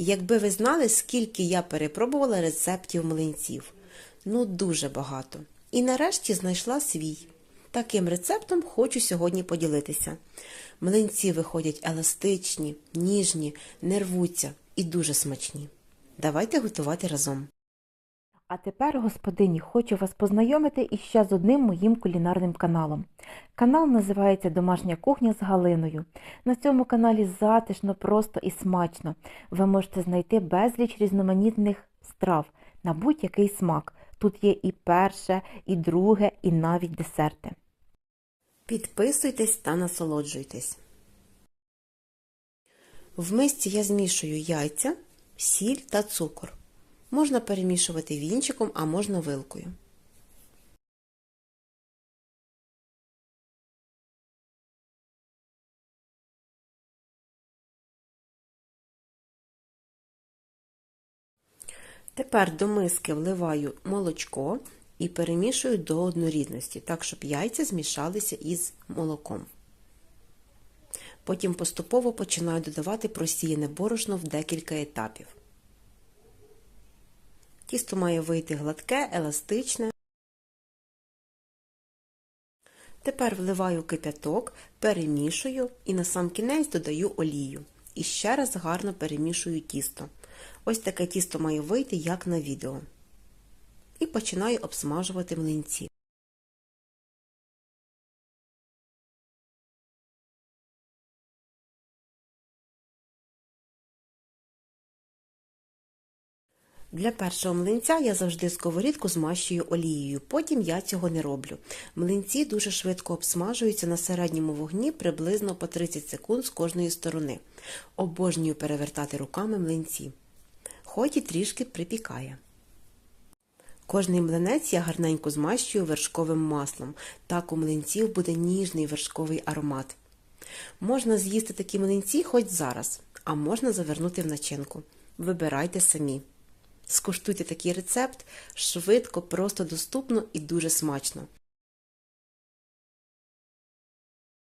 Якби ви знали, скільки я перепробувала рецептів млинців. Ну, дуже багато. І нарешті знайшла свій. Таким рецептом хочу сьогодні поділитися. Млинці виходять еластичні, ніжні, не рвуться і дуже смачні. Давайте готувати разом. А тепер, господині, хочу вас познайомити іще з одним моїм кулінарним каналом. Канал називається Домашня кухня з Галиною. На цьому каналі затишно, просто і смачно. Ви можете знайти безліч різноманітних страв на будь-який смак. Тут є і перше, і друге, і навіть десерти. Підписуйтесь та насолоджуйтесь. В мисці я змішую яйця, сіль та цукор. Можна перемішувати вінчиком, а можна вилкою. Тепер до миски вливаю молочко і перемішую до однорідності, так, щоб яйця змішалися із молоком. Потім поступово починаю додавати просіяне борошно в декілька етапів. Тісто має вийти гладке, еластичне. Тепер вливаю кип'яток, перемішую і на сам кінець додаю олію. І ще раз гарно перемішую тісто. Ось таке тісто має вийти, як на відео. І починаю обсмажувати млинці. Для першого млинця я завжди сковорідку змащую олією, потім я цього не роблю. Млинці дуже швидко обсмажуються на середньому вогні приблизно по 30 секунд з кожної сторони. Обожнюю перевертати руками млинці. Хоч і трішки припікає. Кожний млинець я гарненько змащую вершковим маслом. Так у млинців буде ніжний вершковий аромат. Можна з'їсти такі млинці хоч зараз, а можна завернути в начинку. Вибирайте самі. Скуштуйте такий рецепт швидко, просто доступно і дуже смачно.